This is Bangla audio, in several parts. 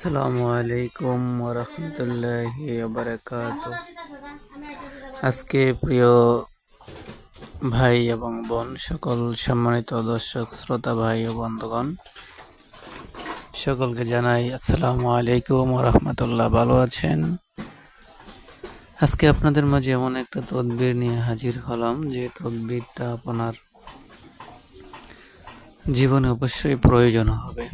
আসসালামু আলাইকুম রহমতুল্লাহি বারাকাত আজকে প্রিয় ভাই এবং বোন, সকল সম্মানিত দর্শক, শ্রোতা ভাই ও বন্ধুগণ, সকলকে জানাই আসসালামু আলাইকুম রহমতুল্লাহ ভালো আছেন? আজকে আপনাদের মাঝে এমন একটা তদবির নিয়ে হাজির হলাম, যে তদবিরটা আপনার জীবনে অবশ্যই প্রয়োজন হবে।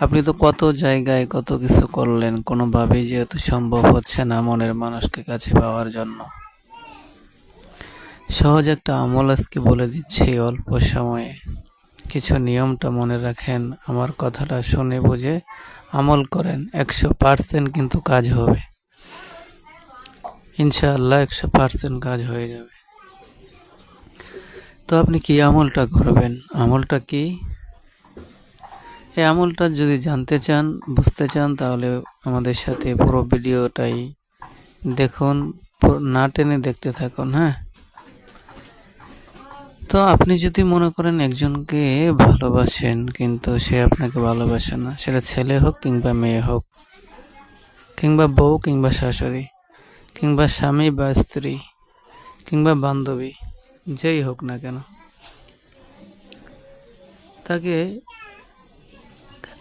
আপনি তো কত জায়গায় কত কিছু করলেন, কোনোভাবেই যেহেতু সম্ভব হচ্ছে না মনের মানুষকে কাছে পাওয়ার জন্য। সহজ একটা আমল আজকে বলে দিচ্ছি অল্প সময়ে। কিছু নিয়মটা মনে রাখেন, আমার কথাটা শুনে বুঝে আমল করেন, একশো পার্সেন্ট কিন্তু কাজ হবে। ইনশাআল্লাহ একশো পার্সেন্ট কাজ হয়ে যাবে। তো আপনি কি আমলটা করবেন? আমলটা কি? এই আমলটা যদি জানতে চান, বুঝতে চান, তাহলে আমাদের সাথে পুরো ভিডিওটাই দেখুন না টেনে দেখতে থাকুন হ্যাঁ? তো আপনি যদি মনে করেন একজনকে ভালোবাসেন, কিন্তু সে আপনাকে ভালোবাসে না, সেটা ছেলে হোক কিংবা মেয়ে হোক, কিংবা বউ কিংবা শাশুড়ি, কিংবা স্বামী বা স্ত্রী, কিংবা বান্ধবী, যেই হোক না কেন, তাকে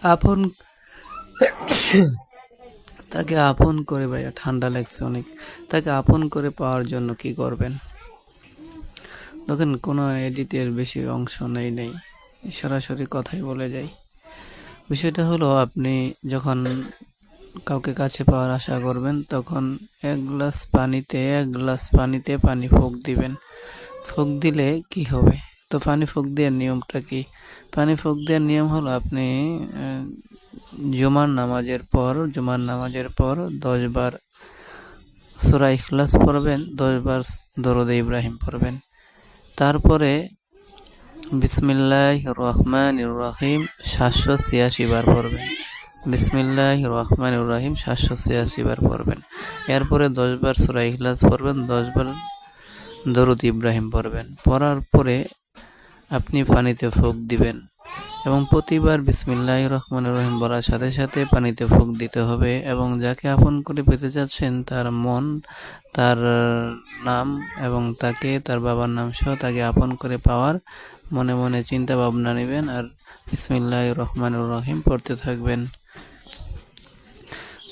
আপন তাকে আপন করে ভাইয়া, ঠান্ডা লাগছে অনেক। তাকে আপন করে পাওয়ার জন্য কি করবেন? দেখেন, কোনো এডিটের বেশি অংশ নেই নেই। সরাসরি কথাই বলে যাই। বিষয়টা হলো, আপনি যখন কাউকে কাছে পাওয়ার আশা করবেন, তখন এক গ্লাস পানিতে, এক গ্লাস পানিতে পানি ফোক দিবেন। ফোক দিলে কি হবে? তো পানি ফোক দেওয়ার নিয়মটা কি? পানি ফোক দেওয়ার নিয়ম হলো আপনি জুমার নামাজের পর, জুমার নামাজের পর দশবার সুরা ইখলাস পড়বেন দশবার দরুদ ইব্রাহিম পড়বেন। তারপরে বিসমিল্লাহ রহমান রহিম সাতশো ছিয়াশি বার পড়বেন। বিসমিল্লাহ রহমান রহিম সাতশো ছিয়াশি বার পড়বেন। এরপরে দশবার সুরা ইখলাস পড়বেন দশবার দরুদ ইব্রাহিম পড়বেন। পড়ার পরে আপনি পানিতে ফোক দিবেন। এবং প্রতিবার বিসমিল্লাহ রহমান রহিম বলার সাথে সাথে পানিতে ফুক দিতে হবে এবং যাকে আপন করে পেতে যাচ্ছেন তার মন, তার নাম এবং তাকে, তার বাবার নাম সহ তাকে আপন করে পাওয়ার মনে মনে চিন্তা ভাবনা নেবেন আর বিসমিল্লাহ রহমান রহিম পড়তে থাকবেন।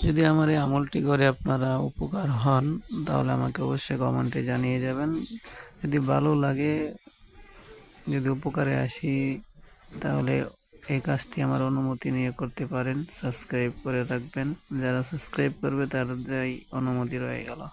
যদি আমার এই আমলটি করে আপনারা উপকার হন, তাহলে আমাকে অবশ্যই কমেন্টে জানিয়ে যাবেন। যদি ভালো লাগে যদি উপকারে আসি, তাহলে এই কাজটি আমার অনুমতি নিয়ে করতে পারেন। সাবস্ক্রাইব করে রাখবেন। যারা সাবস্ক্রাইব করবে, তাদের অনুমতি রয়ে গেল।